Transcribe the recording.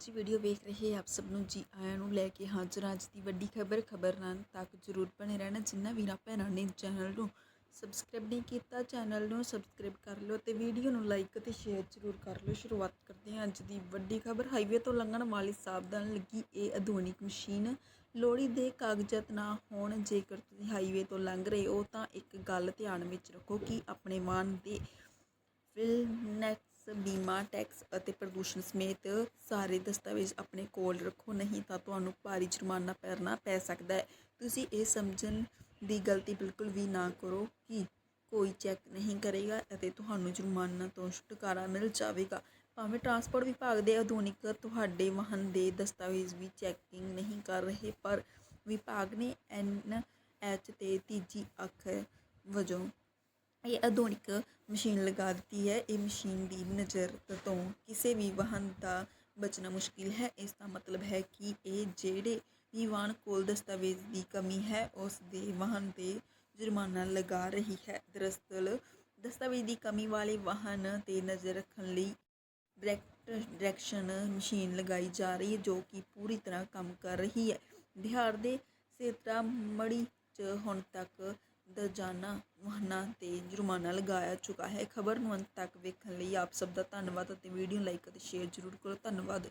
ਜੀ ਵੀਡੀਓ ਵੇਖ ਰਹੇ ਆਪ ਸਭ ਨੂੰ ਜੀ, ਆਇਆਂ ਨੂੰ ਲੈ ਕੇ ਹਾਜ਼ਰ ਅੱਜ ਦੀ ਵੱਡੀ ਖਬਰ ਖਬਰ ਨਾਲ ਤੱਕ ਜਰੂਰ ਬਣੇ ਰਹਿਣਾ ਜਿੰਨਾ ਵੀਰਾਂ ਭੈਣਾਂ ਨੇ ਚੈਨਲ ਨੂੰ ਸਬਸਕ੍ਰਾਈਬ ਨਹੀਂ ਕੀਤਾ, ਚੈਨਲ ਨੂੰ ਸਬਸਕ੍ਰਾਈਬ ਕਰ ਲਓ ਤੇ ਵੀਡੀਓ ਨੂੰ ਲਾਈਕ ਅਤੇ ਸ਼ੇਅਰ ਜਰੂਰ ਕਰ ਲਓ। ਸ਼ੁਰੂਆਤ ਕਰਦੇ ਹਾਂ ਅੱਜ ਦੀ ਵੱਡੀ ਖਬਰ। ਹਾਈਵੇ ਤੋਂ ਲੰਘਣ ਵਾਲੀ ਸਾਵਧਾਨ ਲੱਗੀ ਇਹ ਆਧੁਨਿਕ ਮਸ਼ੀਨ। ਲੋੜੀ ਦੇ ਕਾਗਜ਼ਾਤ ਨਾ ਹੋਣ ਜੇਕਰ ਤੁਸੀਂ ਹਾਈਵੇ ਤੋਂ ਲੰਘ ਰਹੇ ਹੋ ਤਾਂ ਇੱਕ ਗੱਲ ਧਿਆਨ ਵਿੱਚ ਰੱਖੋ ਕਿ ਆਪਣੇ ਵਾਹਨ ਦੇ ਫਿਲਨੈਕਸ ਬੀਮਾ, ਟੈਕਸ ਅਤੇ ਪ੍ਰਦੂਸ਼ਣ ਸਮੇਤ ਸਾਰੇ ਦਸਤਾਵੇਜ਼ ਆਪਣੇ ਕੋਲ ਰੱਖੋ, ਨਹੀਂ ਤਾਂ ਤੁਹਾਨੂੰ ਭਾਰੀ ਜੁਰਮਾਨਾ ਭਰਨਾ ਪੈ ਸਕਦਾ ਹੈ। ਤੁਸੀਂ ਇਹ ਸਮਝਣ ਦੀ ਗਲਤੀ ਬਿਲਕੁਲ ਵੀ ਨਾ ਕਰੋ ਕਿ ਕੋਈ ਚੈੱਕ ਨਹੀਂ ਕਰੇਗਾ ਅਤੇ ਤੁਹਾਨੂੰ ਜੁਰਮਾਨਾ ਤੋਂ ਛੁਟਕਾਰਾ ਮਿਲ ਜਾਵੇਗਾ। ਭਾਵੇਂ ਟਰਾਂਸਪੋਰਟ ਵਿਭਾਗ ਦੇ ਆਧੁਨਿਕ ਤੁਹਾਡੇ ਵਾਹਨ ਦੇ ਦਸਤਾਵੇਜ਼ ਵੀ ਚੈਕਿੰਗ ਨਹੀਂ ਕਰ ਰਹੇ, ਪਰ ਵਿਭਾਗ ਨੇ ਐਨ ਐਚ ਤੇ ਤੀਜੀ ਅੱਖ ਵਜੋਂ ਇਹ ਆਧੁਨਿਕ ਮਸ਼ੀਨ ਲਗਾ ਦਿੱਤੀ ਹੈ, ਇਹ ਮਸ਼ੀਨ ਦੀ ਨਜ਼ਰ ਤੋਂ ਕਿਸੇ ਵੀ ਵਾਹਨ ਦਾ ਬਚਣਾ ਮੁਸ਼ਕਿਲ ਹੈ। ਇਸ ਦਾ ਮਤਲਬ ਹੈ ਕਿ ਇਹ ਜਿਹੜੇ ਵੀ ਵਾਹਨ ਕੋਲ ਦਸਤਾਵੇਜ਼ ਦੀ ਕਮੀ ਹੈ, ਉਸ ਦੇ ਵਾਹਨ ਤੇ ਜੁਰਮਾਨਾ ਲਗਾ ਰਹੀ ਹੈ। ਦਰਅਸਲ, ਦਸਤਾਵੇਜ਼ ਦੀ ਕਮੀ ਵਾਲੇ ਵਾਹਨ ਤੇ ਨਜ਼ਰ ਰੱਖਣ ਲਈ ਡਾਇਰੈਕਟ ਡਾਇਰੈਕਸ਼ਨ ਮਸ਼ੀਨ ਲਗਾਈ ਜਾ ਰਹੀ ਹੈ, ਜੋ ਕਿ ਪੂਰੀ ਤਰ੍ਹਾਂ ਕੰਮ ਕਰ ਰਹੀ ਹੈ। ਬਿਹਾਰ ਦੇ ਸੀਤਾਮੜੀ 'ਚ ਹੁਣ ਤੱਕ ਦਰਜਾਨਾ ਵਾਹਨਾਂ ਤੇ ਜੁਰਮਾਨਾ ਲਗਾਇਆ ਚੁੱਕਾ ਹੈ। ਖਬਰ ਨੂੰ ਅੰਤ ਤੱਕ ਵੇਖਣ ਲਈ ਆਪ ਸਭ ਦਾ ਧੰਨਵਾਦ ਅਤੇ ਵੀਡੀਓ ਲਾਈਕ ਅਤੇ ਸ਼ੇਅਰ ਜ਼ਰੂਰ ਕਰੋ। ਧੰਨਵਾਦ।